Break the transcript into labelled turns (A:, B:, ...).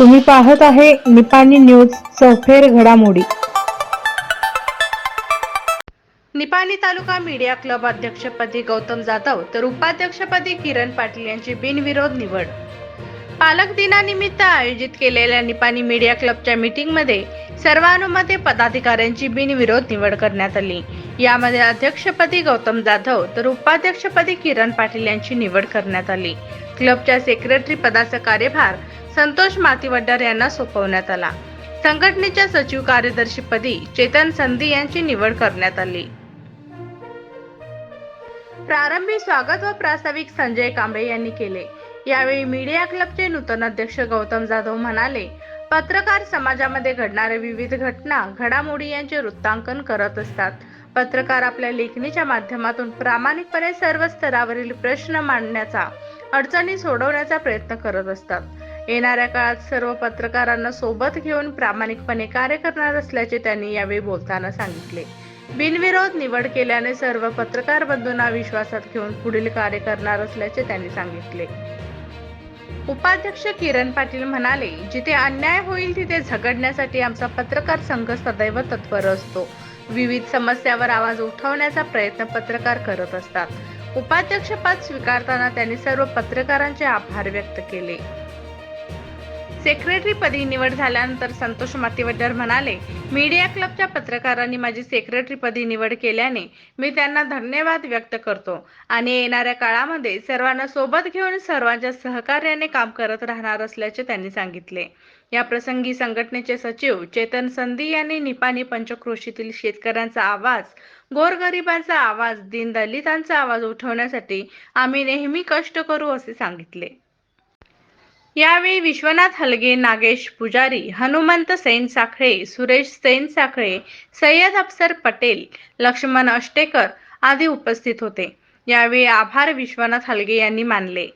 A: तुम्ही पाहत आहे निपाणी न्यूज चौफेर घडामोडी.
B: निपाणी तालुका मीडिया क्लब अध्यक्षपदी गौतम जाधव तर उपाध्यक्षपदी किरण पाटील यांची बिनविरोध निवड. पालक दिनानिमित्त आयोजित केलेल्या निपाणी मीडिया क्लबच्या मीटिंगमध्ये सर्वानुमते पदाधिकाऱ्यांची बिनविरोध निवड करण्यात आली. यामध्ये अध्यक्षपदी गौतम जाधव तर उपाध्यक्षपदी किरण पाटील यांची निवड करण्यात आली. क्लबच्या सेक्रेटरी पदाचा कार्यभार संतोष मातीवड्डर यांना सोपवण्यात आला. संघटनेच्या सचिव कार्यदर्शीपदी चेतन संधी यांची निवड करण्यात आली. प्रारंभी स्वागत व प्रास्ताविक संजय कांबळे यांनी केले. यावेळी मीडिया क्लबचे नूतन अध्यक्ष गौतम जाधव म्हणाले पत्रकार समाजामध्ये घडणाऱ्या विविध घटना घडामोडी यांचे वृत्तांकन करत असतात. पत्रकार आपल्या लेखणीच्या माध्यमातून प्रामाणिकपणे सर्व स्तरावरील प्रश्न मांडण्याचा अडचणी सोडवण्याचा प्रयत्न करत असतात. येणाऱ्या काळात सर्व पत्रकारांना सोबत घेऊन प्रामाणिकपणे कार्य करणार असल्याचे त्यांनी यावेळी बोलताना सांगितले. बिनविरोध निवड केल्याने सर्व पत्रकार बंधूंना विश्वासात घेऊन पुढील कार्य करणार असल्याचे त्यांनी सांगितले. उपाध्यक्ष किरण पाटील म्हणाले जिथे अन्याय होईल तिथे झगडण्यासाठी आमचा पत्रकार संघ सदैव तत्पर असतो. विविध समस्यावर आवाज उठवण्याचा प्रयत्न पत्रकार करत असतात. उपाध्यक्षपद स्वीकारताना त्यांनी सर्व पत्रकारांचे आभार व्यक्त केले. सेक्रेटरीपदी निवड झाल्यानंतर संतोष मातीवड्डर म्हणाले मीडिया क्लबच्या पत्रकारांनी माझी सेक्रेटरीपदी निवड केल्याने मी त्यांना धन्यवाद व्यक्त करतो आणि येणाऱ्या काळामध्ये सर्वांना सोबत घेऊन सर्वांच्या सहकार्याने काम करत राहणार असल्याचे त्यांनी सांगितले. या प्रसंगी संघटनेचे सचिव चेतन संधी यांनी निपाणी पंचक्रोशीतील शेतकऱ्यांचा आवाज गोरगरिबांचा आवाज दीनदलितांचा आवाज उठवण्यासाठी आम्ही नेहमी कष्ट करू असे सांगितले. यावेळी विश्वनाथ हलगे नागेश पुजारी हनुमंत सैन साखळे सुरेश सैन साखळे सय्यद अफसर पटेल लक्ष्मण अष्टेकर आदी उपस्थित होते. यावेळी आभार विश्वनाथ हलगे यांनी मानले.